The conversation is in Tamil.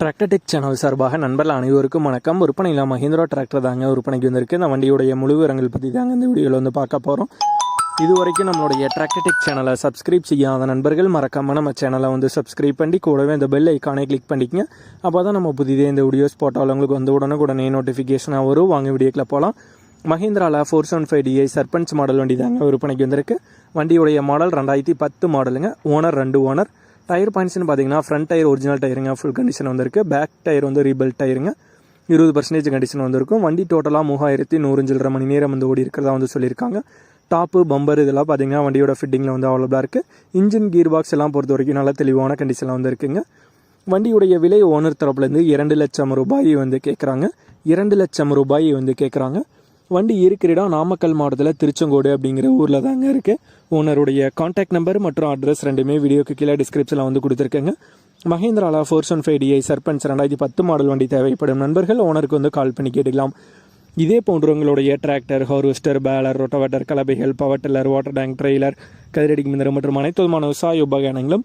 டிராக்டர் டெக் சேனல் சார்பாக நண்பர்கள் அனைவருக்கும் வணக்கம். விற்பனையில் மஹிந்திரா டிராக்டர் தாங்க விற்பனைக்கு வந்திருக்கு. இந்த வண்டியுடைய முழு விவரங்கள் பற்றி தாங்க இந்த வீடியோவில் வந்து பார்க்க போகிறோம் இது வரைக்கும் நம்மளுடைய டிராக்டர் டெக் சேனலை சப்ஸ்கிரைப் செய்யாத நண்பர்கள் மறக்காம நம்ம சேனலை வந்து சப்ஸ்கிரைப் பண்ணி கூடவே இந்த பெல் ஐக்கானை கிளிக் பண்ணிக்கங்க. அப்போ தான் நம்ம புதிதே இந்த வீடியோஸ் போட்டால் உங்களுக்கு வந்து உடனுக்குடனே நோட்டிஃபிகேஷனாக வரும். வாங்க வீடியோக்கில் போகலாம் மஹிந்திராவில் four seven five DI Sarpanch model வண்டி தாங்க விற்பனைக்கு வந்திருக்கு. வண்டியுடைய மாடல் ரெண்டாயிரத்தி பத்து மாடலுங்க ஓனர் ரெண்டு ஓனர் டயர் பாயிண்ட்ஸ்னு பார்த்தீங்கன்னா ஃப்ரண்ட் டயர் ஒரிஜினல் டயருங்க ஃபுல் கண்டிஷன் வந்திருக்கு. பேக் டயர் வந்து ரீபில்ட் டயருங்க இருபது பர்சன்டேஜ் கண்டிஷன் வந்திருக்கும். வண்டி டோட்டலாக மூவாயிரத்தி நூறு சில்லரை மணி நேரம் வந்து ஓடி இருக்கிறதா வந்து சொல்லியிருக்காங்க. டாப்பு பம்பர் இதெல்லாம் பார்த்தீங்கன்னா வண்டியோட ஃபிட்டிங்கில் வந்து அவைலபிளாக இருக்குது இன்ஜின் கீர் பாக்ஸ் எல்லாம் பொறுத்த வரைக்கும் நல்ல தெளிவான கண்டிஷனில் வந்து இருக்குங்க. வண்டியுடைய விலை ஓனர் தரப்புலேருந்து இரண்டு லட்சம் ரூபாய் வந்து கேட்குறாங்க இரண்டு லட்சம் ரூபாய் வந்து கேட்குறாங்க வண்டி இருக்கிற இடம் நாமக்கல் மாவட்டத்தில் திருச்செங்கோடு அப்படிங்கிற ஊரில் தாங்க இருக்குது ஓனருடைய காண்டாக்ட் நம்பர் மற்றும் அட்ரஸ் ரெண்டுமே வீடியோக்கு கீழே டிஸ்கிரிப்ஷனில் வந்து கொடுத்துருக்கேங்க. மஹேந்திராலா four one five DI Sarpanch ரெண்டாயிரத்தி பத்து மாடல் வண்டி தேவைப்படும் நண்பர்கள் ஓனருக்கு வந்து கால் பண்ணி கேட்டுக்கலாம். இதே போன்று உங்களுடைய tractor harvester baler rotavator கலபைகள் power tiller water tank trailer கதிரடி மிந்திரம் மற்றும் அனைத்து விதமான விவசாய உபகரணங்களும்